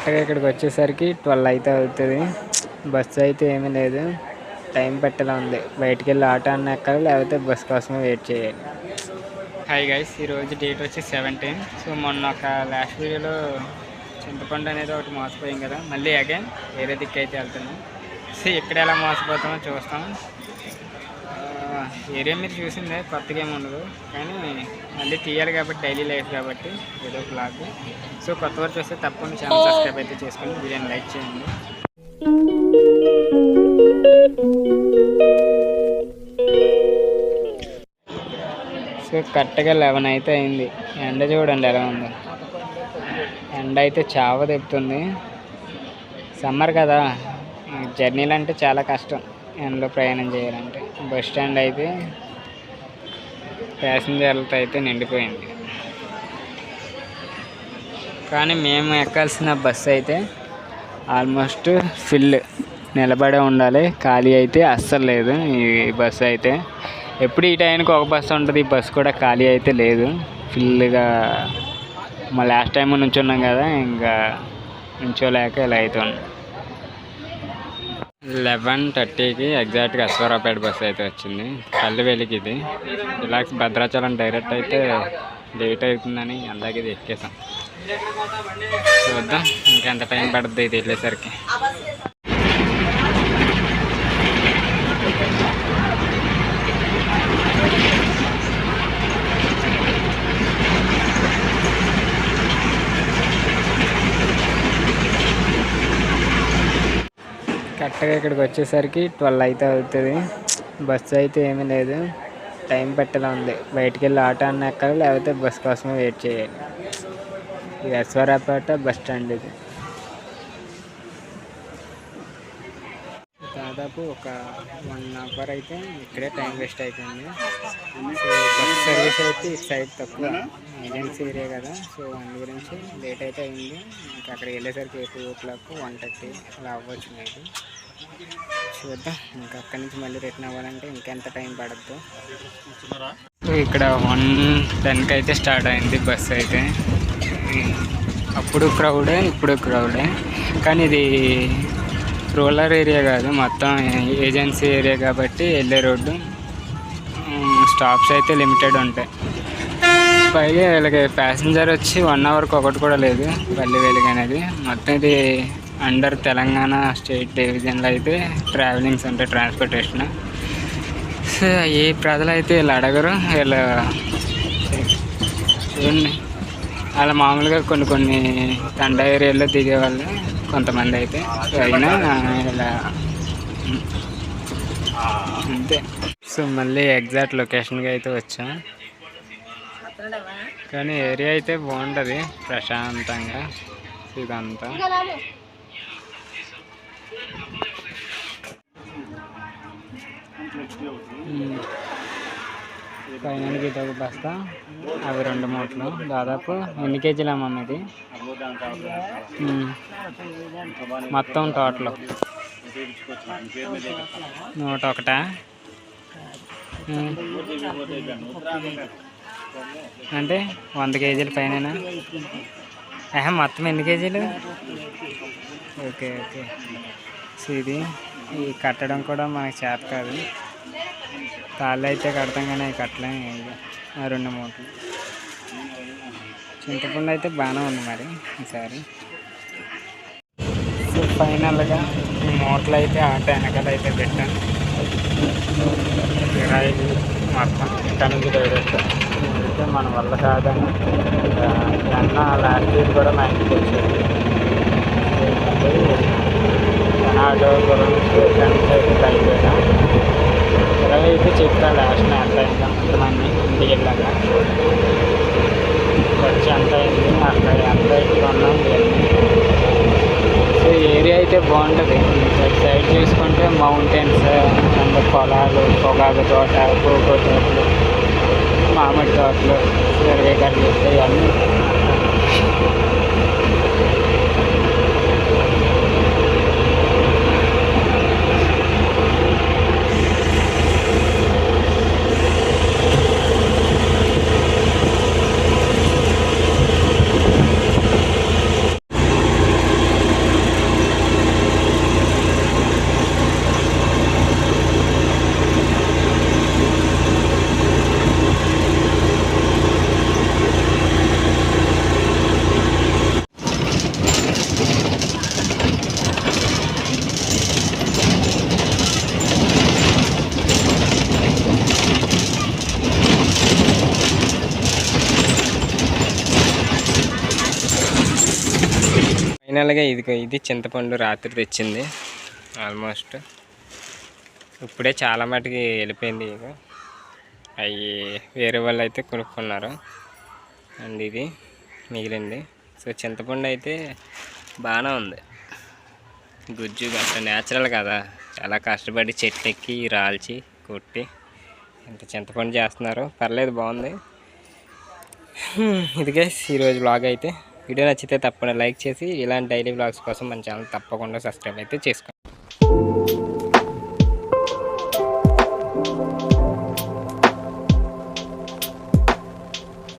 కరెక్ట్గా ఇక్కడికి వచ్చేసరికి ట్వెల్వ్ అయితే అవుతుంది. బస్సు అయితే ఏమీ లేదు. టైం పట్టేలా ఉంది. బయటికి వెళ్ళి ఆటో అన్న ఎక్కాలి లేకపోతే బస్ కోసమే వెయిట్ చేయాలి. హాయ్ గైస్ ఈరోజు డేట్ వచ్చి సెవెంటీన్ సో మొన్న ఒక లాస్ట్ వీడియోలో చింతపండు అనేది ఒకటి మోసపోయాం కదా. మళ్ళీ అగైన్ వేరే దిక్కు అయితే వెళ్తున్నాం. సో ఇక్కడ ఎలా మోసపోతామో చూస్తాం. ఏరియా మీరు చూసిందే కొత్తగా ఏమి ఉండదు. కానీ మళ్ళీ తీయాలి కాబట్టి డైలీ లైఫ్ కాబట్టి ఏదో బ్లాగ్ సో కొత్త వారు చూస్తే తప్పకుండా ఛానల్ సబ్స్క్రైబ్ అయితే చేసుకొని వీడియోని లైక్ చేయండి. సో కరెక్ట్గా లెవెన్ అయితే అయింది. ఎండ చూడండి ఎలా ఉంది. ఎండ అయితే చావ తెప్పుతుంది సమ్మర్ కదా. జర్నీలు అంటే చాలా కష్టం. ఎండలో ప్రయాణం చేయాలంటే. బస్ స్టాండ్ అయితే ప్యాసింజర్లతో అయితే నిండిపోయింది. కానీ మేము ఎక్కాల్సిన బస్సు అయితే ఆల్మోస్ట్ ఫిల్ నిలబడే ఉండాలి. ఖాళీ అయితే అస్సలు లేదు ఈ బస్సు అయితే. ఎప్పుడు ఈ టైంకి ఒక బస్సు ఉంటుంది ఈ బస్సు కూడా ఖాళీ అయితే లేదు. ఫుల్గా మా లాస్ట్ టైం నుంచున్నాం కదా ఇంకా నుంచోలేక ఇలా అవుతుంది లెవెన్ థర్టీకి ఎగ్జాక్ట్గా అశ్వరాపేట బస్ అయితే వచ్చింది. పల్లెవేలికి ఇది రిలాక్స్ భద్రాచలం డైరెక్ట్ అయితే లేట్ అవుతుందని అలాగే ఇది ఎక్కేసాం. చూద్దాం ఇంకెంత టైం పడుతుంది ఇది వెళ్ళేసరికి. కరెక్ట్గా ఇక్కడికి వచ్చేసరికి ట్వెల్వ్ అయితే అవుతుంది. బస్సు అయితే ఏమీ లేదు. టైం పట్టేలా ఉంది. బయటికి వెళ్ళి ఆటో అన్న ఎక్కాలి? లేకపోతే బస్ కోసమే వెయిట్ చేయాలి. ఇది ఎస్వరాపేట బస్ స్టాండ్ ఇది. దాదాపు ఒక వన్ అవర్ అయితే ఇక్కడే టైం వేస్ట్ అయిపోయింది. సో బస్ సర్వీస్ అయితే ఇటు సైడ్ తక్కువ ఏజెన్సీ ఏరియా కదా సో అందు గురించి లేట్ అయితే అయింది. ఇంకా అక్కడికి వెళ్ళేసరికి two o'clock one thirty అలా అవ్వచ్చు మీకు చూద్దాం ఇంకా అక్కడి నుంచి మళ్ళీ రిటర్న్ అవ్వాలంటే ఇంకెంత టైం పడద్దు. సో ఇక్కడ వన్ టెన్కి అయితే స్టార్ట్ అయింది బస్ అయితే. అప్పుడు క్రౌడే ఇప్పుడు క్రౌడే. కానీ ఇది రూరల్ ఏరియా కాదు మొత్తం ఏజెన్సీ ఏరియా కాబట్టి వెళ్ళే రోడ్డు. స్టాప్స్ అయితే లిమిటెడ్ ఉంటాయి. పైగా వీళ్ళకి ప్యాసింజర్ వచ్చి వన్ అవర్కి ఒకటి కూడా లేదు పల్లి వెలుగు అనేది. మొత్తం ఇది అండర్ తెలంగాణ స్టేట్ డివిజన్లో అయితే ట్రావెలింగ్స్ ఉంటాయి ట్రాన్స్పోర్టేషన్ సో ఏ ప్రజలు అయితే వీళ్ళు అడగరు వీళ్ళు వాళ్ళ అలా మామూలుగా కొన్ని కొన్ని తండ ఏరియాలో దిగేవాళ్ళు కొంతమంది అయితే అయినా ఇలా అంతే సో మళ్ళీ ఎగ్జాక్ట్ లొకేషన్కి అయితే వచ్చాం కానీ ఏరియా అయితే బాగుంటుంది ప్రశాంతంగా ఇదంతా ఉమ్. పైన ఇది ఒక బస్తా అవి రెండు మూటలు. దాదాపు ఎన్ని కేజీలు అమ్మమ్మ ఇది మొత్తం టోటల్. నూట ఒకటా? అంటే వంద కేజీల పైన మొత్తం ఎన్ని కేజీలు? Okay okay. సో ఇది ఈ కట్టడం కూడా మనకి చేత కాదు. తాళ్ళు అయితే కడతాం కానీ అవి కట్టలేం ఆ రెండు మూటలు. చింతపండు అయితే బాగానే ఉంది మరి ఈసారి. సో ఫైనల్గా ఈ మూటలు అయితే ఆట వెనకాల అయితే పెట్టాను మొత్తం ఇక్కడ నుంచి డైరెక్ట్ అయితే మన వల్ల కాదని ఇంకా అన్న కూడా మా ఇంటికి వచ్చేది ఆటో గురించి ఇక్కడ అయితే బయలుదేరా ఇరవై అయితే చెప్తాను లాస్ట్ ఎంత అయిందా ఎంతమంది ఇంటికి వెళ్ళాక. ఖర్చు ఎంత అయింది అక్కడ ఎంత ఇట్లా ఉన్నాం సో ఏరియా అయితే బాగుంటుంది. సైడ్ చూసుకుంటే మౌంటైన్స్ అండ్ పొలాలు పొగాకు తోట కోకో తోటలు మామిడి తోటలు సరివేకాయలు ఇవన్నీ. ఫైనల్గా ఇది ఇది చింతపండు రాత్రి తెచ్చింది. ఆల్మోస్ట్ ఇప్పుడే చాలా మటుకి వెళ్ళిపోయింది ఇక అవి వేరే వాళ్ళు అయితే కొనుక్కున్నారు. అండ్ ఇది మిగిలింది. సో చింతపండు అయితే బాగానే ఉంది. గుజ్జు గట్ట న్యాచురల్ కదా. చాలా కష్టపడి చెట్లు ఎక్కి రాల్చి కొట్టి ఇంత చింతపండు చేస్తున్నారు పర్లేదు బాగుంది. హ్మ్, ఇదిగే ఈరోజు బ్లాగ్ అయితే వీడియో నచ్చితే తప్పకుండా లైక్ చేసి ఇలాంటి డైలీ బ్లాగ్స్ కోసం మన ఛానల్ తప్పకుండా సబ్స్క్రైబ్ అయితే చేసుకోండి.